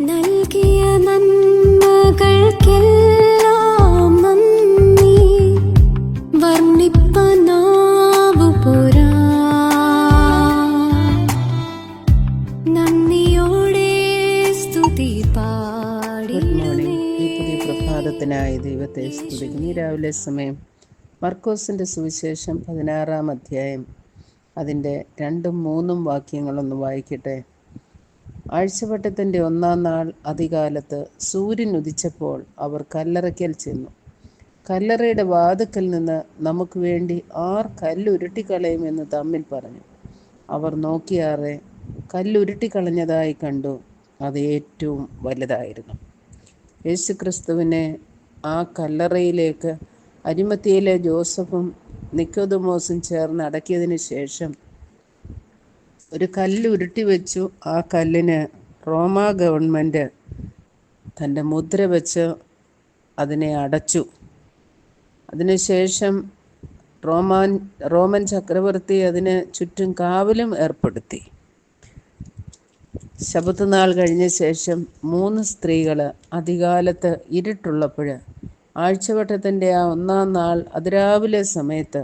നൽകിയ സ്തുതി പുതിയ പ്രഭാതത്തിനായി ദൈവത്തെ സ്തുതിക്കുന്നു. രാവിലെ സമയം മർക്കോസിന്റെ സുവിശേഷം പതിനാറാം അധ്യായം. അതിന്റെ രണ്ടും മൂന്നും വാക്യങ്ങളൊന്ന് വായിക്കട്ടെ. ആഴ്ചവട്ടത്തിന്റെ ഒന്നാം നാൾ അധികാലത്ത് സൂര്യൻ ഉദിച്ചപ്പോൾ അവർ കല്ലറയ്ക്കൽ ചെന്നു. കല്ലറയുടെ വാതുക്കൽ നിന്ന് നമുക്ക് വേണ്ടി ആർ കല്ലുരുട്ടിക്കളയുമെന്ന് തമ്മിൽ പറഞ്ഞു. അവർ നോക്കിയാറെ കല്ലുരുട്ടിക്കളഞ്ഞതായി കണ്ടു. അത് ഏറ്റവും വലുതായിരുന്നു. യേശുക്രിസ്തുവിനെ ആ കല്ലറയിലേക്ക് അരിമത്തിയിലെ ജോസഫും നിക്കോദമോസും ചേർന്ന് അടക്കിയതിന് ശേഷം ഒരു കല്ല് ഉരുട്ടി വെച്ചു. ആ കല്ലിന് റോമാ ഗവൺമെന്റ് തന്റെ മുദ്ര വെച്ച് അതിനെ അടച്ചു. അതിനുശേഷം റോമാൻ റോമൻ ചക്രവർത്തി അതിന് ചുറ്റും കാവലും ഏർപ്പെടുത്തി. ശബത്ത് കഴിഞ്ഞ ശേഷം മൂന്ന് സ്ത്രീകൾ അധികാലത്ത് ഇരുട്ടുള്ളപ്പോൾ ആഴ്ചവട്ടത്തിന്റെ ആ ഒന്നാം നാൾ അതിരാവിലെ സമയത്ത്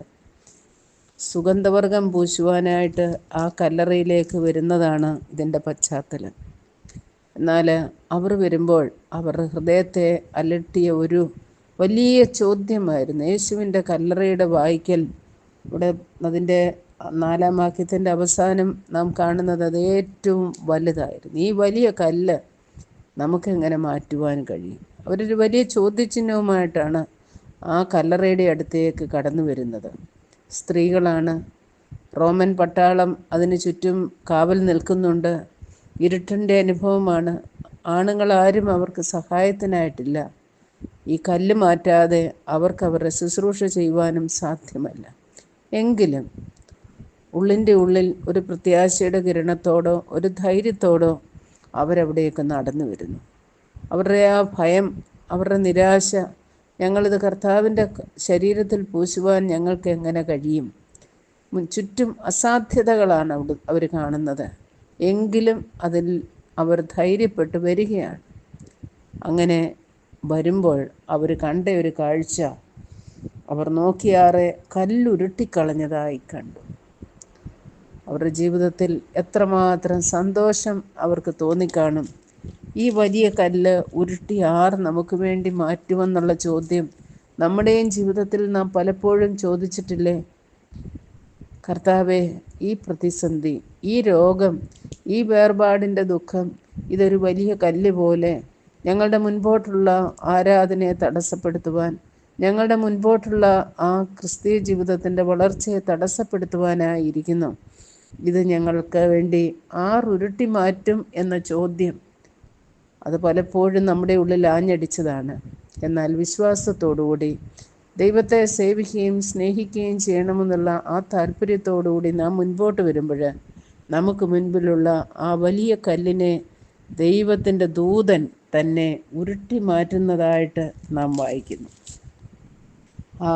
സുഗന്ധവർഗം പൂശുവാനായിട്ട് ആ കല്ലറയിലേക്ക് വരുന്നതാണ് ഇതിന്റെ പശ്ചാത്തലം. എന്നാൽ അവർ വരുമ്പോൾ അവരുടെ ഹൃദയത്തെ അലട്ടിയ ഒരു വലിയ ചോദ്യമായിരുന്നു. യേശുവിന്റെ കല്ലറയുടെ വായിക്കൽ ഇവിടെ അതിന്റെ നാലാം വാക്യത്തിന്റെ അവസാനം നാം കാണുന്നത് അത് ഏറ്റവും വലുതായിരുന്നു. ഈ വലിയ കല്ല് നമുക്കെങ്ങനെ മാറ്റുവാൻ കഴിയും? അവരൊരു വലിയ ചോദ്യചിഹ്നവുമായിട്ടാണ് ആ കല്ലറയുടെ അടുത്തേക്ക് കടന്നു വരുന്നത്. സ്ത്രീകളാണ്. റോമൻ പട്ടാളം അതിന് ചുറ്റും കാവൽ നിൽക്കുന്നുണ്ട്. ഇരുട്ടിന്റെ അനുഭവമാണ്. ആണുങ്ങളാരും അവർക്ക് സഹായത്തിനായിട്ടില്ല. ഈ കല്ല് മാറ്റാതെ അവർക്ക് അവരുടെ ശുശ്രൂഷ ചെയ്യുവാനും സാധ്യമല്ല. എങ്കിലും ഉള്ളിന്റെ ഉള്ളിൽ ഒരു പ്രത്യാശയുടെ കിരണത്തോടോ ഒരു ധൈര്യത്തോടോ അവരവിടെയൊക്കെ നടന്നു വരുന്നു. അവരുടെ ആ ഭയം അവരുടെ നിരാശ ഞങ്ങളിത് കർത്താവിന്റെ ശരീരത്തിൽ പൂശുവാൻ ഞങ്ങൾക്ക് എങ്ങനെ കഴിയും? ചുറ്റും അസാധ്യതകളാണ് അവിടെ അവർ കാണുന്നത്. എങ്കിലും അതിൽ അവർ ധൈര്യപ്പെട്ട് വരികയാണ്. അങ്ങനെ വരുമ്പോൾ അവർ കണ്ട ഒരു കാഴ്ച അവർ നോക്കിയാറെ കല്ലുരുട്ടിക്കളഞ്ഞതായി കണ്ടു. അവരുടെ ജീവിതത്തിൽ എത്രമാത്രം സന്തോഷം അവർക്ക് തോന്നിക്കാണും. ഈ വലിയ കല്ല് ഉരുട്ടി ആർ നമുക്ക് വേണ്ടി മാറ്റുമെന്നുള്ള ചോദ്യം നമ്മുടെയും ജീവിതത്തിൽ നാം പലപ്പോഴും ചോദിച്ചിട്ടില്ലേ? കർത്താവെ ഈ പ്രതിസന്ധി ഈ രോഗം ഈ വേർപാടിന്റെ ദുഃഖം ഇതൊരു വലിയ കല്ല് പോലെ ഞങ്ങളുടെ മുൻപോട്ടുള്ള ആരാധനയെ തടസ്സപ്പെടുത്തുവാൻ ഞങ്ങളുടെ മുൻപോട്ടുള്ള ആ ക്രിസ്തീയ ജീവിതത്തിന്റെ വളർച്ചയെ തടസ്സപ്പെടുത്തുവാനായിരിക്കുന്നു. ഇത് ഞങ്ങൾക്ക് വേണ്ടി ആർ ഉരുട്ടി മാറ്റും എന്ന ചോദ്യം അത് പലപ്പോഴും നമ്മുടെ ഉള്ളിൽ ആഞ്ഞടിച്ചതാണ്. എന്നാൽ വിശ്വാസത്തോടുകൂടി ദൈവത്തെ സേവിക്കുകയും സ്നേഹിക്കുകയും ചെയ്യണമെന്നുള്ള ആ താല്പര്യത്തോടുകൂടി നാം മുൻപോട്ട് വരുമ്പോൾ നമുക്ക് മുൻപിലുള്ള ആ വലിയ കല്ലിനെ ദൈവത്തിന്റെ ദൂതൻ തന്നെ ഉരുട്ടി മാറ്റുന്നതായിട്ട് നാം വായിക്കുന്നു. ആ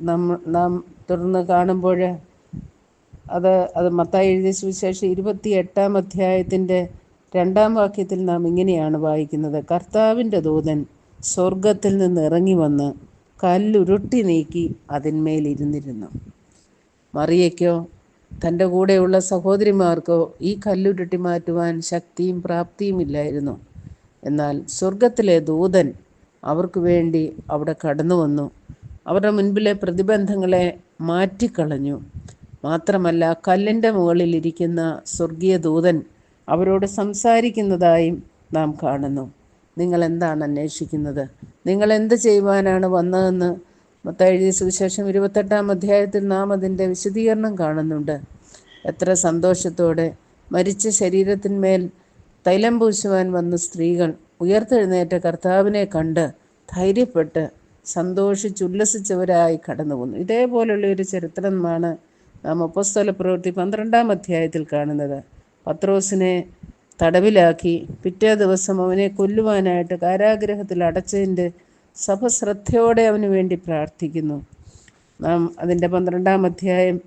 നമ്മ നാം തുടർന്ന് കാണുമ്പോൾ അത് അത് മത്തായി എഴുതിയ സുവിശേഷം ഇരുപത്തി എട്ടാം അധ്യായത്തിന്റെ രണ്ടാം വാക്യത്തിൽ നാം ഇങ്ങനെയാണ് വായിക്കുന്നത്. കർത്താവിന്റെ ദൂതൻ സ്വർഗത്തിൽ നിന്ന് ഇറങ്ങി വന്ന് കല്ലുരുട്ടി നീക്കി അതിന്മേലിരുന്നിരുന്നു മറിയയ്ക്കോ തന്റെ കൂടെയുള്ള സഹോദരിമാർക്കോ ഈ കല്ലുരുട്ടി മാറ്റുവാൻ ശക്തിയും പ്രാപ്തിയും ഇല്ലായിരുന്നു. എന്നാൽ സ്വർഗത്തിലെ ദൂതൻ അവർക്ക് വേണ്ടി അവിടെ കടന്നു വന്നു. അവരുടെ മുൻപിലെ പ്രതിബന്ധങ്ങളെ മാറ്റിക്കളഞ്ഞു. മാത്രമല്ല കല്ലിന്റെ മുകളിൽ ഇരിക്കുന്ന സ്വർഗീയ ദൂതൻ അവരോട് സംസാരിക്കുന്നതായും നാം കാണുന്നു. നിങ്ങൾ എന്താണ് അന്വേഷിക്കുന്നത്? നിങ്ങൾ എന്ത് ചെയ്യുവാനാണ് വന്നതെന്ന് മത്തായി എഴുതിയ സുവിശേഷം ഇരുപത്തെട്ടാം അധ്യായത്തിൽ നാം അതിന്റെ വിശദീകരണം കാണുന്നുണ്ട്. എത്ര സന്തോഷത്തോടെ മരിച്ച ശരീരത്തിന്മേൽ തൈലം പൂശുവാൻ വന്ന സ്ത്രീകൾ ഉയർത്തെഴുന്നേറ്റ കർത്താവിനെ കണ്ട് ധൈര്യപ്പെട്ട് സന്തോഷിച്ചുല്ലസിച്ചവരായി കടന്നു പോകുന്നു ഇതേപോലുള്ള ഒരു ചരിത്രമാണ് നാം ഒപ്പസ്ഥല പ്രവൃത്തി പന്ത്രണ്ടാം അധ്യായത്തിൽ കാണുന്നത്. പത്രോസിനെ തടവിലാക്കി പിറ്റേ ദിവസം അവനെ കൊല്ലുവാനായിട്ട് കാരാഗ്രഹത്തിൽ അടച്ചതിന്റെ സഭ ശ്രദ്ധയോടെ അവന് വേണ്ടി പ്രാർത്ഥിക്കുന്നു. നാം അതിന്റെ പന്ത്രണ്ടാം അധ്യായം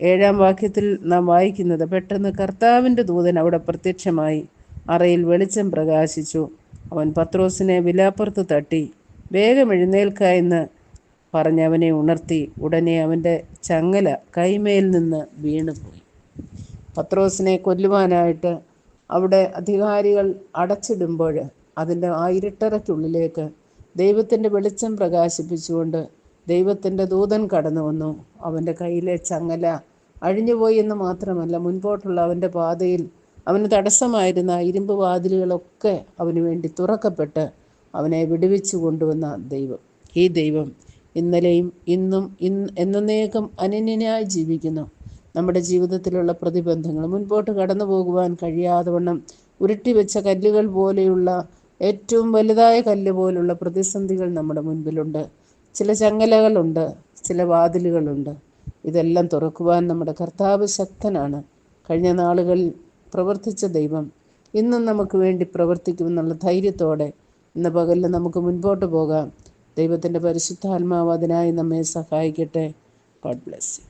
ഏഴാം വാക്യത്തിൽ നാം വായിക്കുന്നത് പെട്ടെന്ന് കർത്താവിന്റെ ദൂതൻ അവിടെ പ്രത്യക്ഷമായി അറയിൽ വെളിച്ചം പ്രകാശിച്ചു. അവൻ പത്രോസിനെ വിലാപ്പുറത്ത് തട്ടി വേഗം എഴുന്നേൽക്ക എന്ന് പറഞ്ഞ് അവനെ ഉണർത്തി ഉടനെ അവന്റെ ചങ്ങല കൈമേൽ നിന്ന് വീണുപോയി. പത്രോസിനെ കൊല്ലുവാനായിട്ട് അവിടെ അധികാരികൾ അടച്ചിടുമ്പോൾ അതിന്റെ ആ ഇരുട്ടറയ്ക്കുള്ളിലേക്ക് ദൈവത്തിന്റെ വെളിച്ചം പ്രകാശിപ്പിച്ചുകൊണ്ട് ദൈവത്തിന്റെ ദൂതൻ കടന്നു വന്നു. അവന്റെ കയ്യിലെ ചങ്ങല അഴിഞ്ഞുപോയി എന്ന് മാത്രമല്ല മുൻപോട്ടുള്ള അവന്റെ പാതയിൽ അവന് തടസ്സമായിരുന്ന ഇരുമ്പ് വാതിലുകളൊക്കെ അവന് വേണ്ടി തുറക്കപ്പെട്ട് അവനെ വിടുവിച്ചു കൊണ്ടുവന്ന ദൈവം. ഈ ദൈവം ഇന്നലെയും ഇന്നും ഇന്ന് എന്നേക്കും അനന്യനായി ജീവിക്കുന്നു. നമ്മുടെ ജീവിതത്തിലുള്ള പ്രതിബന്ധങ്ങൾ മുൻപോട്ട് കടന്നു പോകുവാൻ കഴിയാതെ വണ്ണം ഉരുട്ടിവെച്ച കല്ലുകൾ പോലെയുള്ള ഏറ്റവും വലുതായ കല്ല് പോലുള്ള പ്രതിസന്ധികൾ നമ്മുടെ മുൻപിലുണ്ട്. ചില ചങ്ങലകളുണ്ട് ചില വാതിലുകളുണ്ട്. ഇതെല്ലാം തുറക്കുവാൻ നമ്മുടെ കർത്താവ് ശക്തനാണ്. കഴിഞ്ഞ നാളുകളിൽ പ്രവർത്തിച്ച ദൈവം ഇന്നും നമുക്ക് വേണ്ടി പ്രവർത്തിക്കുമെന്നുള്ള ധൈര്യത്തോടെ ഇന്ന് പകലിൽ നമുക്ക് മുൻപോട്ട് പോകാം. ദൈവത്തിന്റെ പരിശുദ്ധാത്മാവ് അതിനായി നമ്മെ സഹായിക്കട്ടെ. God bless you